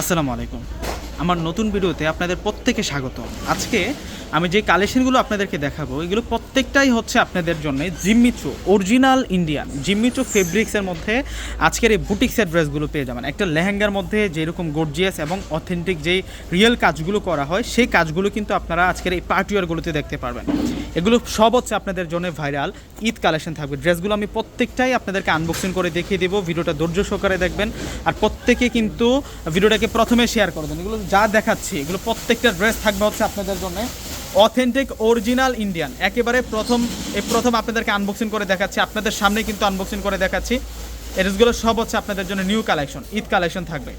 আসসালামু আলাইকুম। আমার নতুন ভিডিওতে আপনাদের প্রত্যেকে স্বাগত। আজকে আমি যে কালেকশনগুলো আপনাদেরকে দেখাবো, এগুলো প্রত্যেকটাই হচ্ছে আপনাদের জন্য জিম্মিচু অরিজিনাল ইন্ডিয়ান জিম্মিচু ফেব্রিক্সের মধ্যে আজকের এই বুটিক্সের ড্রেসগুলো পেয়ে যাবেন। একটা লেহেঙ্গার মধ্যে যেরকম গর্জিয়াস এবং অথেন্টিক যেই রিয়েল কাজগুলো করা হয়, সেই কাজগুলো কিন্তু আপনারা আজকের এই পার্টিওয়ারগুলোতে দেখতে পারবেন। এগুলো সব হচ্ছে আপনাদের জন্য ভাইরাল ঈদ কালেকশন থাকবে। ড্রেসগুলো আমি প্রত্যেকটাই আপনাদেরকে আনবক্সিং করে দেখিয়ে দেবো, ভিডিওটা ধৈর্য সহকারে দেখবেন। আর প্রত্যেকে কিন্তু ভিডিওটাকে প্রথমে শেয়ার করবেন। এগুলো যা দেখাচ্ছি, এগুলো প্রত্যেকটা ড্রেস থাকবে হচ্ছে আপনাদের জন্য। অথেন্টিক অরিজিনাল ইন্ডিয়ান একেবারে প্রথম, এই প্রথম আপনাদেরকে আনবক্সিং করে দেখাচ্ছি। আপনাদের সামনে কিন্তু আনবক্সিং করে দেখাচ্ছি। এই ড্রেসগুলো সব হচ্ছে আপনাদের জন্য নিউ কালেকশন ঈদ কালেকশন থাকবে।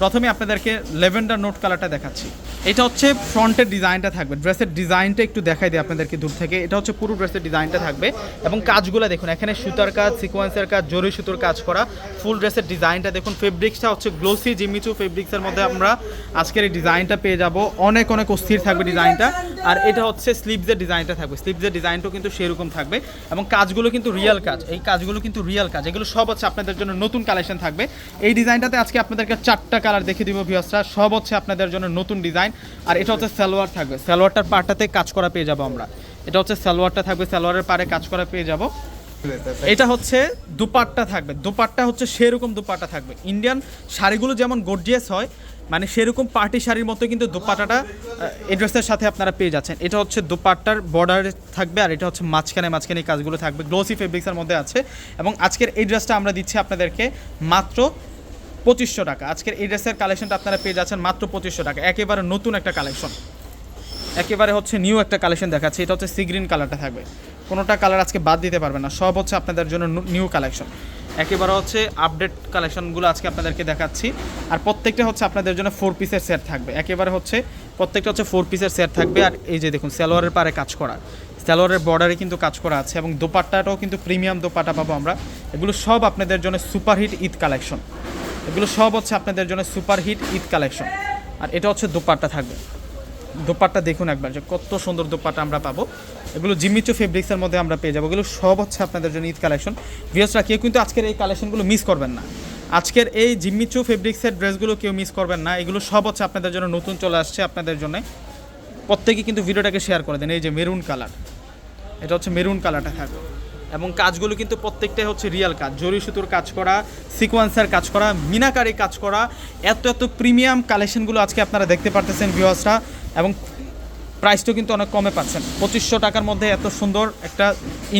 প্রথমে আপনাদেরকে লেভেন্ডার নোট কালারটা দেখাচ্ছি। এটা হচ্ছে ফ্রন্টের ডিজাইনটা থাকবে। ড্রেসের ডিজাইনটা একটু দেখাই দিই আপনাদেরকে দূর থেকে। এটা হচ্ছে পুরো ড্রেসের ডিজাইনটা থাকবে এবং কাজগুলো দেখুন, এখানে সুতার কাজ সিকোয়েন্সের কাজ, জরি সুতোর কাজ করা ফুল ড্রেসের ডিজাইনটা দেখুন। ফেব্রিক্সটা হচ্ছে গ্লোসি জিমিচু ফেব্রিক্সের মধ্যে আমরা আজকের এই ডিজাইনটা পেয়ে যাব। অনেক অনেক অস্থির থাকবে ডিজাইনটা। আর এটা হচ্ছে স্লিপসের ডিজাইনটা থাকবে। স্লিপসের ডিজাইনটাও কিন্তু সেরকম থাকবে এবং কাজগুলো কিন্তু রিয়েল কাজ। এই কাজগুলো কিন্তু রিয়েল কাজ। এগুলো সব হচ্ছে আপনাদের জন্য নতুন কালেকশন থাকবে। এই ডিজাইনটাতে আজকে আপনাদেরকে চারটা কালার দেখে দিব ভিউসরা সব হচ্ছে আপনাদের জন্য নতুন ডিজাইন আর এটা হচ্ছে সালোয়ার থাকবে। সালোয়ারটার পার্টটাতে কাজ করা পেয়ে যাব আমরা। এটা হচ্ছে সালোয়ারটা থাকবে। সালোয়ারের পারে কাজ করা পেয়ে যাব। এটা হচ্ছে দুপাট্টা থাকবে। দুপাট্টা হচ্ছে সেরকম দুপাট্টা থাকবে। ইন্ডিয়ান শাড়িগুলো যেমন গর্জিয়াস হয় মানে সেরকম পার্টি শাড়ির মতো কিন্তু দুপাট্টাটা ড্রেসের সাথে আপনারা পেয়ে যাচ্ছেন। এটা হচ্ছে দুপাট্টার বর্ডার থাকবে আর এটা হচ্ছে মাঝখানে মাঝখানে এই কাজগুলো থাকবে। গ্লোসি ফেব্রিক্সের মধ্যে আছে এবং আজকের এই ড্রেসটা আমরা দিচ্ছি আপনাদেরকে মাত্র পঁচিশশো টাকা। আজকের এই ড্রেসের কালেকশনটা আপনারা পেয়ে যাচ্ছেন মাত্র পঁচিশশো টাকা। একেবারে নতুন একটা কালেকশন একেবারে হচ্ছে নিউ একটা কালেকশন দেখাচ্ছে। এটা হচ্ছে সি গ্রিন কালারটা থাকবে। কোনোটা কালার আজকে বাদ দিতে পারবে না। সব হচ্ছে আপনাদের জন্য নিউ কালেকশন একেবারে হচ্ছে আপডেট কালেকশনগুলো আজকে আপনাদেরকে দেখাচ্ছি। আর প্রত্যেকটা হচ্ছে আপনাদের জন্য ফোর পিসের সেট থাকবে। একেবারে হচ্ছে প্রত্যেকটা হচ্ছে ফোর পিসের সেট থাকবে। আর এই যে দেখুন, সালোয়ারের পারে কাজ করা। সালোয়ারের বর্ডারে কিন্তু কাজ করা আছে এবং দোপাট্টাটাও কিন্তু প্রিমিয়াম দোপাট্টা পাবো আমরা। এগুলো সব আপনাদের জন্য সুপারহিট ঈদ কালেকশন এগুলো সব হচ্ছে আপনাদের জন্য সুপারহিট ঈদ কালেকশন আর এটা হচ্ছে দোপাট্টা থাকবে। দোপাট্টা দেখুন একবার যে কত সুন্দর দোপাট্টা আমরা পাবো। এগুলো জিমিচো ফেব্রিক্সের মধ্যে আমরা পেয়ে যাব। এগুলো সব হচ্ছে আপনাদের জন্য ঈদ কালেকশন ভিউসরা কেউ কিন্তু আজকের এই কালেকশনগুলো মিস করবেন না। আজকের এই জিমিচো ফেব্রিক্সের ড্রেসগুলো কেউ মিস করবেন না। এগুলো সব হচ্ছে আপনাদের জন্য নতুন চলে আসছে আপনাদের জন্য। প্রত্যেকে কিন্তু ভিডিওটাকে শেয়ার করে দেন। এই যে মেরুন কালার এটা হচ্ছে মেরুন কালারটা থাকবে। এবং কাজগুলো কিন্তু প্রত্যেকটাই হচ্ছে রিয়াল কাজ। জরি সুতোর কাজ করা সিকোয়েন্সের কাজ করা, মিনাকারি কাজ করা, এত এত প্রিমিয়াম কালেকশনগুলো আজকে আপনারা দেখতে পারতেছেন ভিউয়ার্সরা এবং প্রাইসটাও কিন্তু অনেক কমে পাচ্ছেন। পঁচিশশো টাকার মধ্যে এত সুন্দর একটা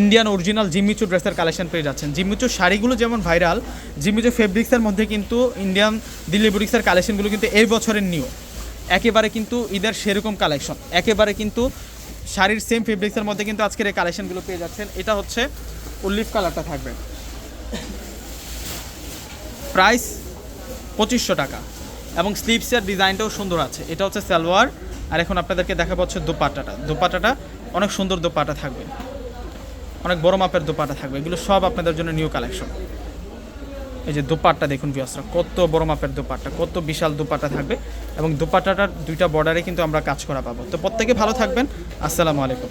ইন্ডিয়ান অরিজিনাল জিমিচু ড্রেসের কালেকশন পেয়ে যাচ্ছেন। জিমিচু শাড়িগুলো যেমন ভাইরাল জিমিচু ফেব্রিক্সের মধ্যে কিন্তু ইন্ডিয়ান দিল্লি বুটিক্সের কালেকশনগুলো কিন্তু এই বছরের নিউ একেবারে কিন্তু ঈদের সেরকম কালেকশন একেবারে কিন্তু শাড়ির সেম ফেব্রিক্সের মধ্যে কিন্তু আজকের এই কালেকশনগুলো পেয়ে যাচ্ছেন। এটা হচ্ছে উল্লিফ কালারটা থাকবে। প্রাইস পঁচিশশো টাকা এবং স্লিভসের ডিজাইনটাও সুন্দর আছে। এটা হচ্ছে সালোয়ার। আর এখন আপনাদেরকে দেখা পাচ্ছে দোপাটাটা। দোপাটাটা অনেক সুন্দর দোপাটা থাকবে। অনেক বড় মাপের দোপাটা থাকবে। এগুলো সব আপনাদের জন্য নিউ কালেকশন। এই যে দোপাট্টা দেখুন বিয়াসরা কত বড় মাপের দোপাট্টা, কত বিশাল দোপাট্টা থাকবে। এবং দোপাট্টাটার দুইটা বর্ডারে কিন্তু আমরা কাজ করা পাবো। তো প্রত্যেকে ভালো থাকবেন। আসসালামু আলাইকুম।